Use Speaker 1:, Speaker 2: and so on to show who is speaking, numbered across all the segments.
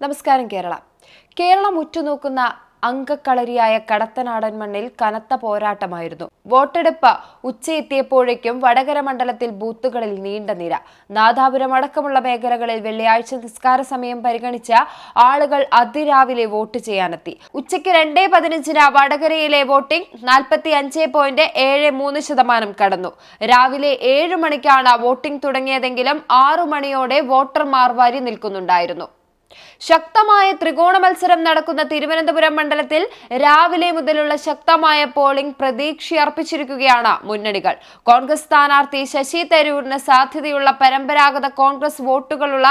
Speaker 1: നമസ്കാരം കേരള. കേരളം ഉറ്റുനോക്കുന്ന അങ്കക്കളരിയായ കടത്തനാടൻ മണ്ണിൽ കനത്ത പോരാട്ടമായിരുന്നു. വോട്ടെടുപ്പ് ഉച്ചയെത്തിയപ്പോഴേക്കും വടകര മണ്ഡലത്തിൽ ബൂത്തുകളിൽ നീണ്ട നിര. നാദാപുരം അടക്കമുള്ള മേഖലകളിൽ വെള്ളിയാഴ്ച നിസ്കാര സമയം പരിഗണിച്ച ആളുകൾ അതിരാവിലെ വോട്ട് ചെയ്യാനെത്തി. ഉച്ചയ്ക്ക് രണ്ടേ പതിനഞ്ചിന് വടകരയിലെ വോട്ടിംഗ് നാൽപ്പത്തി അഞ്ച് പോയിന്റ് ഏഴ് മൂന്ന് ശതമാനം കടന്നു. രാവിലെ ഏഴ് മണിക്കാണ് വോട്ടിംഗ് തുടങ്ങിയതെങ്കിലും ആറു മണിയോടെ വോട്ടർമാർ വരി നിൽക്കുന്നുണ്ടായിരുന്നു. ശക്തമായ ത്രികോണ മത്സരം നടക്കുന്ന തിരുവനന്തപുരം മണ്ഡലത്തിൽ രാവിലെ മുതലുള്ള ശക്തമായ പോളിംഗ് പ്രതീക്ഷയർപ്പിച്ചിരിക്കുകയാണ് മുന്നണികൾ. കോൺഗ്രസ് സ്ഥാനാർത്ഥി ശശി തരൂരിന് സാധ്യതയുള്ള പരമ്പരാഗത കോൺഗ്രസ് വോട്ടുകളുള്ള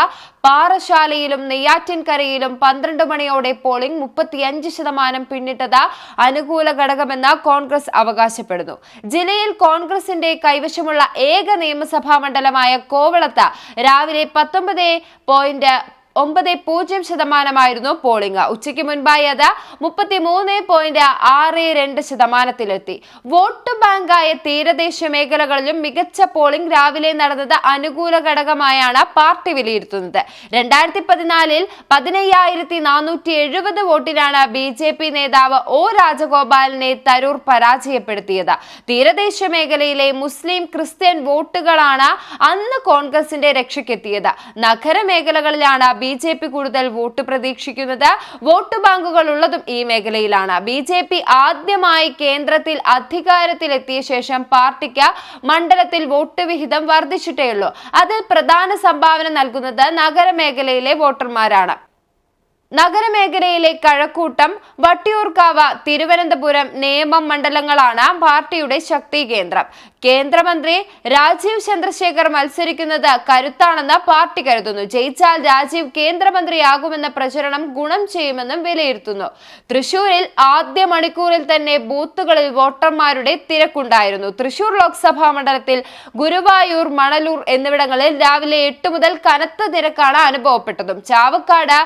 Speaker 1: പാറശാലയിലും നെയ്യാറ്റിൻകരയിലും പന്ത്രണ്ട് മണിയോടെ പോളിംഗ് മുപ്പത്തിയഞ്ച് ശതമാനം പിന്നിട്ടത് അനുകൂല ഘടകമെന്ന് കോൺഗ്രസ് അവകാശപ്പെടുന്നു. ജില്ലയിൽ കോൺഗ്രസിന്റെ കൈവശമുള്ള ഏക നിയമസഭാ മണ്ഡലമായ കോവളത്ത് രാവിലെ പത്തൊമ്പത് പോയിന്റ് ഒമ്പത് പൂജ്യം ശതമാനമായിരുന്നു പോളിംഗ്. ഉച്ചയ്ക്ക് മുൻപായി അത് മുപ്പത്തി മൂന്ന് പോയിന്റ് ആറ് രണ്ട് ശതമാനത്തിലെത്തി. വോട്ട് ബാങ്കായ തീരദേശ മേഖലകളിലും മികച്ച പോളിംഗ് രാവിലെ നടന്നത് അനുകൂല ഘടകമായാണ് പാർട്ടി വിലയിരുത്തുന്നത്. രണ്ടായിരത്തി പതിനാലിൽ പതിനയ്യായിരത്തി നാനൂറ്റി എഴുപത് വോട്ടിനാണ് ബി ജെ പി നേതാവ് ഒ രാജഗോപാലിനെ തരൂർ പരാജയപ്പെടുത്തിയത്. തീരദേശ മേഖലയിലെ മുസ്ലിം ക്രിസ്ത്യൻ വോട്ടുകളാണ് അന്ന് കോൺഗ്രസിന്റെ രക്ഷയ്ക്കെത്തിയത്. നഗരമേഖലകളിലാണ് ബി ജെ പി കൂടുതൽ വോട്ട് പ്രതീക്ഷിക്കുന്നത് വോട്ട് ബാങ്കുകൾ ഉള്ളതും ഈ മേഖലയിലാണ്. ബി ജെ പി ആദ്യമായി കേന്ദ്രത്തിൽ അധികാരത്തിലെത്തിയ ശേഷം പാർട്ടിക്ക് മണ്ഡലത്തിൽ വോട്ട് വിഹിതം വർദ്ധിച്ചിട്ടേയുള്ളൂ. അതിൽ പ്രധാന സംഭാവന നൽകുന്നത് നഗരമേഖലയിലെ വോട്ടർമാരാണ്. നഗരമേഖലയിലെ കഴക്കൂട്ടം വട്ടിയൂർക്കാവ് തിരുവനന്തപുരം നേമം മണ്ഡലങ്ങളാണ് പാർട്ടിയുടെ ശക്തി കേന്ദ്രം. കേന്ദ്രമന്ത്രി രാജീവ് ചന്ദ്രശേഖർ മത്സരിക്കുന്നത് കരുത്താണെന്ന് പാർട്ടി കരുതുന്നു. ജയിച്ചാൽ രാജീവ് കേന്ദ്രമന്ത്രിയാകുമെന്ന പ്രചരണം ഗുണം ചെയ്യുമെന്നും വിലയിരുത്തുന്നു. തൃശൂരിൽ ആദ്യ മണിക്കൂറിൽ തന്നെ ബൂത്തുകളിൽ വോട്ടർമാരുടെ തിരക്കുണ്ടായിരുന്നു. തൃശൂർ ലോക്സഭാ മണ്ഡലത്തിൽ ഗുരുവായൂർ മണലൂർ എന്നിവിടങ്ങളിൽ രാവിലെ എട്ട് മുതൽ കനത്ത തിരക്കാണ് അനുഭവപ്പെട്ടതും. ചാവക്കാട്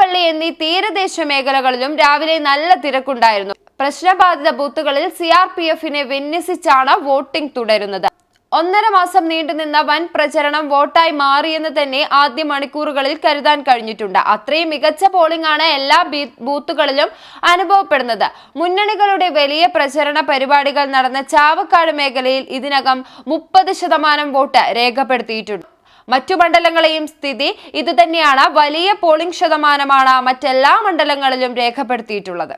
Speaker 1: വടനാപ്പള്ളി എന്നീ തീരദേശ മേഖലകളിലും രാവിലെ നല്ല തിരക്കുണ്ടായിരുന്നു. പ്രശ്നബാധിത ബൂത്തുകളിൽ സി ആർ പി എഫിനെ വിന്യസിച്ചാണ് വോട്ടിംഗ് തുടരുന്നത്. ഒന്നര മാസം നീണ്ടുനിന്ന വൻ പ്രചരണം വോട്ടായി മാറിയെന്ന് തന്നെ ആദ്യ മണിക്കൂറുകളിൽ കരുതാൻ കഴിഞ്ഞിട്ടുണ്ട്. അത്രയും മികച്ച പോളിംഗ് ആണ് എല്ലാ ബൂത്തുകളിലും അനുഭവപ്പെടുന്നത്. മുന്നണികളുടെ വലിയ പ്രചരണ പരിപാടികൾ നടന്ന ചാവക്കാട് മേഖലയിൽ ഇതിനകം മുപ്പത് ശതമാനം വോട്ട് രേഖപ്പെടുത്തിയിട്ടുണ്ട്. മറ്റു മണ്ഡലങ്ങളെയും സ്ഥിതി ഇതുതന്നെയാണ് വലിയ പോളിംഗ് ശതമാനമാണ് മറ്റെല്ലാ മണ്ഡലങ്ങളിലും രേഖപ്പെടുത്തിയിട്ടുള്ളത്.